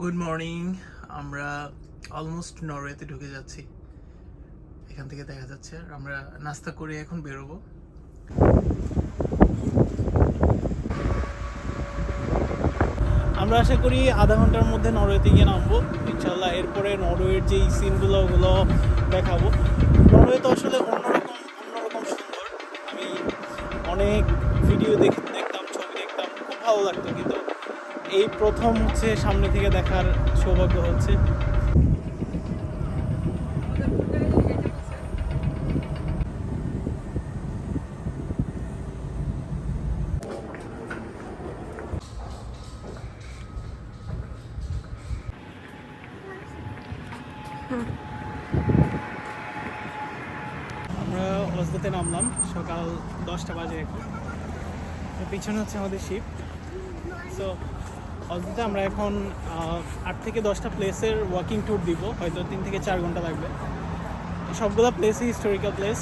Good morning আমরা almost নরওয়েতে ঢুকে যাচ্ছি। এখান থেকে দেখা যাচ্ছে। আমরা নাস্তা করে এখন বেরোবো। আমরা আশা করি আধা ঘণ্টার মধ্যে নরওয়েতে গিয়ে নামবো। ইনশাল্লাহ এরপরে নরওয়ের যেই সিনগুলো ওগুলো দেখাবো। নরওয়ে তো আসলে অন্যরকম অন্যরকম সুন্দর আমি অনেক ভিডিও দেখ দেখতাম ছবি দেখতাম খুব ভালো লাগতো কিন্তু এই প্রথম হচ্ছে সামনে থেকে দেখার সৌভাগ্য হচ্ছে। আমরা অজদাতে নামলাম, সকাল দশটা বাজে এখন। পিছনে হচ্ছে আমাদের শিফট সো অজদাতে আমরা এখন আট থেকে দশটা প্লেসের ওয়াকিং ট্যুর দিব, হয়তো তিন থেকে চার ঘণ্টা লাগবে। সবগুলো প্লেসই হিস্টোরিক্যাল প্লেস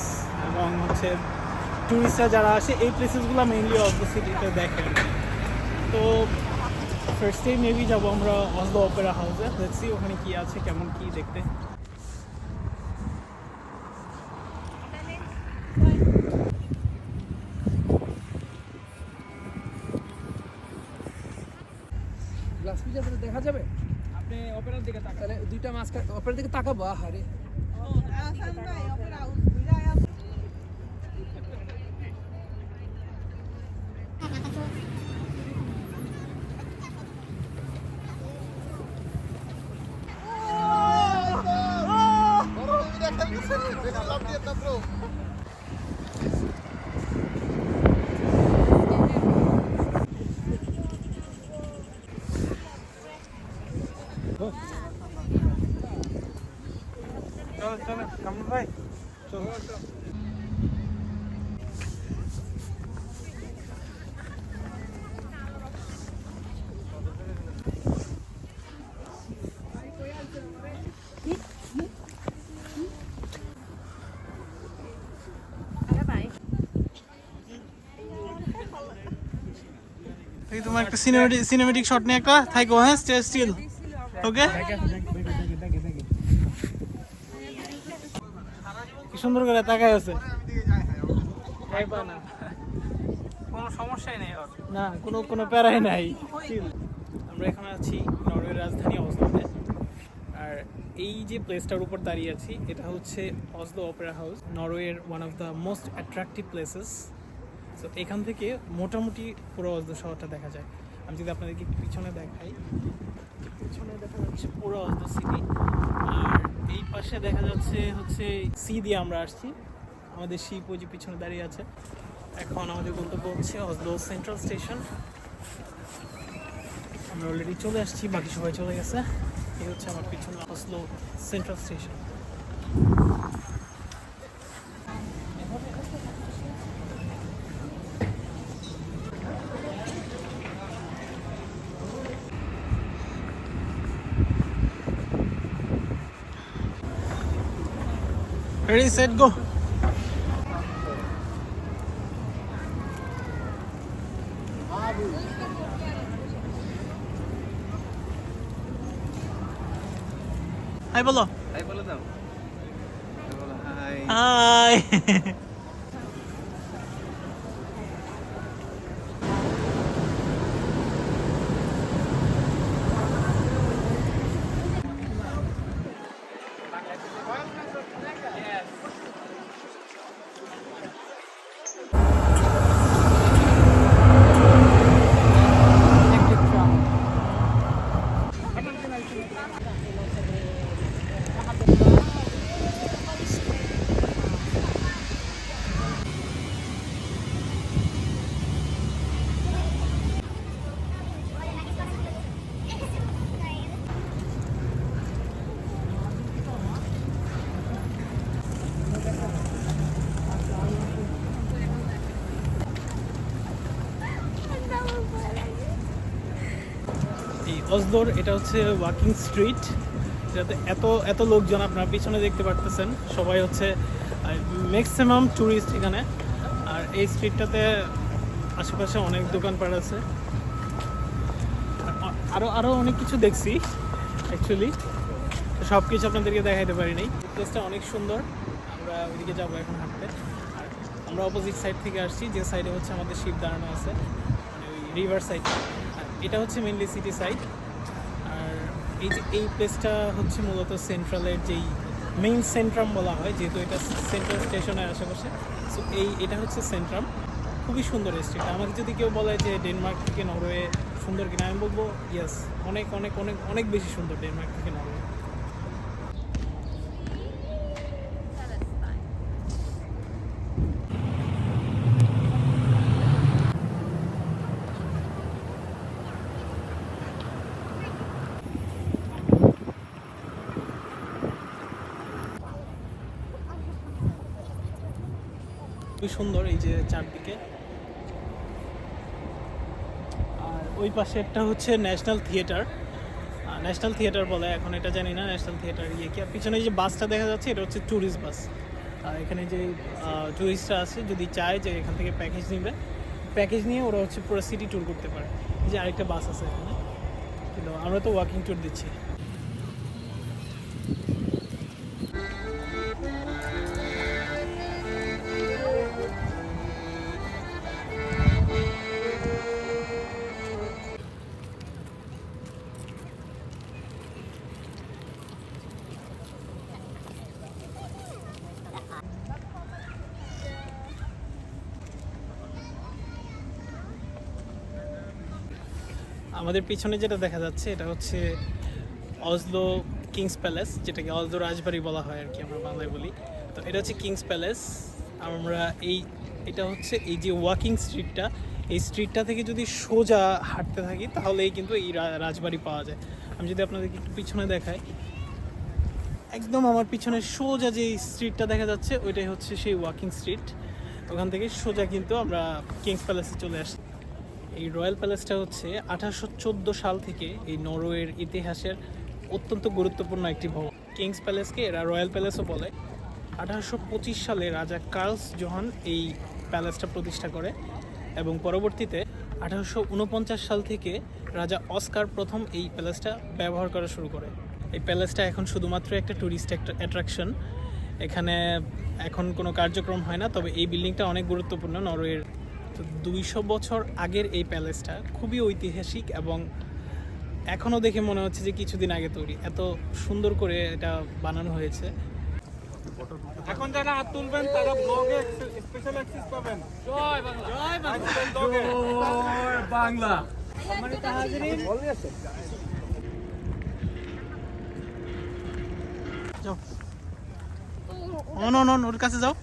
এবং হচ্ছে ট্যুরিস্টরা যারা আসে, এই প্লেসেসগুলো মেইনলি অজদা সিটিতে দেখে। তো ফার্স্টেই মেবি যাব আমরা অজ অজদা অপেরা হাউসে দেখছি ওখানে কী আছে, কেমন কী দেখতে। গ্লাস পিজা দেখা যাবে আপনি অপেরার দিকে তাকান তাহলে দুইটা মাছ অপরের দিকে তাকাবো আহারে চলো ভাই চলো। তোমার একটা সিনেমেটিক সিনেমেটিক শট নিয়ে একটা থাইকো হ্যাঁ স্টে স্টিল ওকে সুন্দর করে তাকায় আছে? কোনো সমস্যাই নেই না কোনো কোনো প্যারাই নাই। আমরা এখন আছি নরওয়ের রাজধানী অসলোতে আর এই যে প্লেসটার উপর দাঁড়িয়ে আছি এটা হচ্ছে অসলো অপেরা হাউস নরওয়ের one of the most attractive places তো এখান থেকে মোটামুটি পুরো অসলো শহরটা দেখা যায়। আমি যদি আপনাদেরকে একটু পিছনে দেখাই, পিছনে দেখা যাচ্ছে পুরো অসলো সিটি আর এই পাশে দেখা যাচ্ছে হচ্ছে সি দিয়ে আমরা আসছি। আমাদের শিপ ওই যে পিছনে দাঁড়িয়ে আছে। এখন আমাদের গন্তব্য হচ্ছে অসলো সেন্ট্রাল স্টেশন আমরা অলরেডি চলে আসছি, বাকি সবাই চলে গেছে। এই হচ্ছে আমার পিছনে Oslo central station Ready, set, go. High বলো হাই বলে দাও হাই হাই অসলোর এটা হচ্ছে ওয়াকিং স্ট্রিট যাতে এত এত লোকজন আপনারা পিছনে দেখতে পারতেছেন। সবাই হচ্ছে ম্যাক্সিমাম ট্যুরিস্ট এখানে। আর এই স্ট্রিটটাতে আশেপাশে অনেক দোকানপাট আছে। আর আরও আরও অনেক কিছু দেখছি অ্যাকচুয়ালি সব কিছু আপনাদেরকে দেখাইতে পারিনি। প্লেসটা অনেক সুন্দর। আমরা ওইদিকে যাব এখন হাঁটতে। আর আমরা অপোজিট সাইড থেকে আসছি, যে সাইডে হচ্ছে আমাদের শিপ দাঁড়ানো আছে মানে ওই রিভার সাইড এটা হচ্ছে মেনলি সিটি সাইড এই যে এই প্লেসটা হচ্ছে মূলত সেন্ট্রালের যেই মেইন সেন্ট্রাম বলা হয়, যেহেতু এটা সেন্ট্রাল স্টেশনের আশেপাশে সো এই, এটা হচ্ছে সেন্ট্রাম খুবই সুন্দর স্ট্রিট আমাকে যদি কেউ বলে যে ডেনমার্ক থেকে নরওয়ে সুন্দর কিনা, আমি বলব ইয়াস অনেক অনেক অনেক অনেক বেশি সুন্দর ডেনমার্ক থেকে নরওয়ে খুবই সুন্দর এই যে চারদিকে। আর ওই পাশে একটা হচ্ছে ন্যাশনাল থিয়েটার ন্যাশনাল থিয়েটার বলে, এখন এটা জানি না ন্যাশনাল থিয়েটার ইয়ে কি। আর পিছনে যে বাসটা দেখা যাচ্ছে, এটা হচ্ছে ট্যুরিস্ট বাস আর এখানে যে ট্যুরিস্টরা আছে, যদি চায় যে এখান থেকে প্যাকেজ নেবে প্যাকেজ নিয়ে ওরা হচ্ছে পুরো সিটি ট্যুর করতে পারে। যে আরেকটা বাস আছে এখানে। কিন্তু আমরা তো ওয়াকিং ট্যুর দিচ্ছি। আমাদের পিছনে যেটা দেখা যাচ্ছে, এটা হচ্ছে অজলো কিংস প্যালেস, যেটাকে অজলো রাজবাড়ি বলা হয় আর কি আমরা বাংলায় বলি। তো এটা হচ্ছে কিংস প্যালেস। আমরা এই, এটা হচ্ছে এই যে ওয়াকিং স্ট্রিটটা, এই স্ট্রিটটা থেকে যদি সোজা হাঁটতে থাকি, তাহলেই কিন্তু এই রাজবাড়ি পাওয়া যায়। আমি যদি আপনাদেরকে একটু পিছনে দেখাই, একদম আমার পিছনে সোজা যে স্ট্রিটটা দেখা যাচ্ছে, ওইটাই হচ্ছে সেই ওয়াকিং স্ট্রিট। ওখান থেকে সোজা কিন্তু আমরা কিংস প্যালেসে চলে আসি এই রয়্যাল প্যালেসটা হচ্ছে আঠারোশো চোদ্দ সাল থেকে এই নরওয়ের ইতিহাসের অত্যন্ত গুরুত্বপূর্ণ একটি ভবন। কিংস প্যালেসকে এরা রয়্যাল প্যালেসও বলে। আঠারোশো পঁচিশ সালে রাজা কার্লস জোহান এই প্যালেসটা প্রতিষ্ঠা করে এবং পরবর্তীতে আঠারোশো উনপঞ্চাশ সাল থেকে রাজা অস্কার প্রথম এই প্যালেসটা ব্যবহার করা শুরু করে। এই প্যালেসটা এখন শুধুমাত্র একটা ট্যুরিস্ট অ্যাট্রাকশন এখানে এখন কোনো কার্যক্রম হয় না, তবে এই বিল্ডিংটা অনেক গুরুত্বপূর্ণ নরওয়ের তো দুইশো বছর আগের এই প্যালেসটা খুবই ঐতিহাসিক এবং এখনও দেখে মনে হচ্ছে যে কিছুদিন আগে তৈরি। এত সুন্দর করে এটা বানানো হয়েছে। এখন যারা হাত তুলবেন তারা ব্লগে স্পেশাল অ্যাক্সেস পাবেন। জয় বাংলা। জয় বাংলা। যাও। অন অন অন ওর কাছে যাও।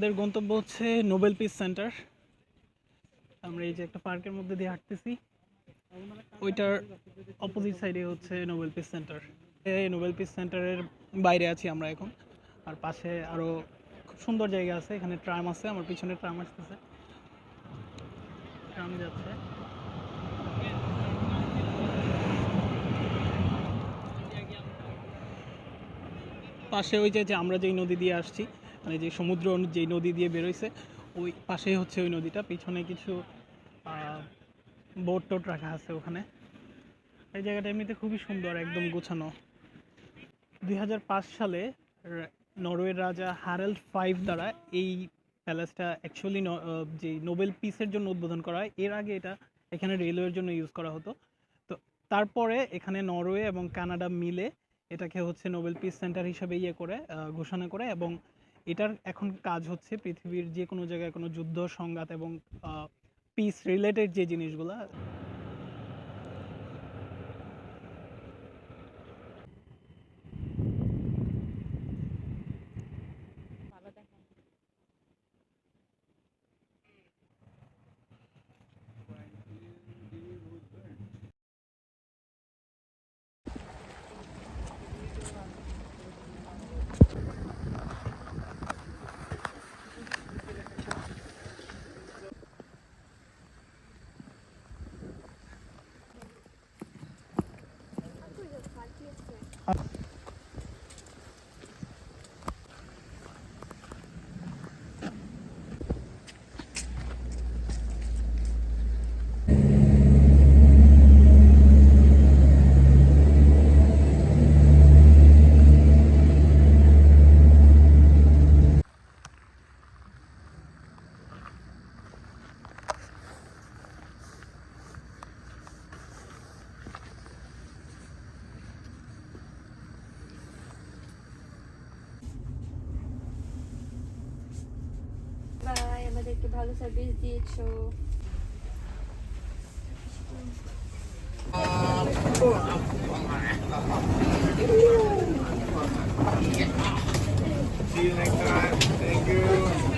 আমাদের গন্তব্য হচ্ছে নোবেল পিস সেন্টার। আমরা এই যে একটা পার্কের মধ্যে দিয়ে হাঁটতেছি। ওইটার অপোজিট সাইডে হচ্ছে নোবেল পিস সেন্টার। এই নোবেল পিস সেন্টারের বাইরে আছি আমরা এখন। আর পাশে আরও খুব সুন্দর জায়গা আছে। এখানে ট্রাম আছে, আমার পিছনে ট্রাম আসতেছে। ট্রাম যাচ্ছে। পাশে ওই যে আমরা যেই নদী দিয়ে আসছি মানে যে সমুদ্র যেই নদী দিয়ে বেরোইছে, ওই পাশেই হচ্ছে ওই নদীটা। পিছনে কিছু বোট টোট রাখা আছে ওখানে। এই জায়গাটা এমনিতে খুবই সুন্দর, একদম গোছানো। দুই হাজার পাঁচ সালে নরওয়ের রাজা হারেল্ড ফাইভ দ্বারা এই প্যালেসটা অ্যাকচুয়ালি যে নোবেল পিসের জন্য উদ্বোধন করা হয়, এর আগে এটা এখানে রেলওয়ের জন্য ইউজ করা হতো। তো তারপরে এখানে নরওয়ে এবং কানাডা মিলে এটাকে হচ্ছে নোবেল পিস সেন্টার হিসেবে ইয়ে করে ঘোষণা করে এবং এটার এখন কাজ হচ্ছে পৃথিবীর যে কোনো জায়গায় কোনো যুদ্ধ, সংঘাত এবং পিস রিলেটেড যে জিনিসগুলো ভালো সার্ভিস দিয়েছো See you next time. Thank you.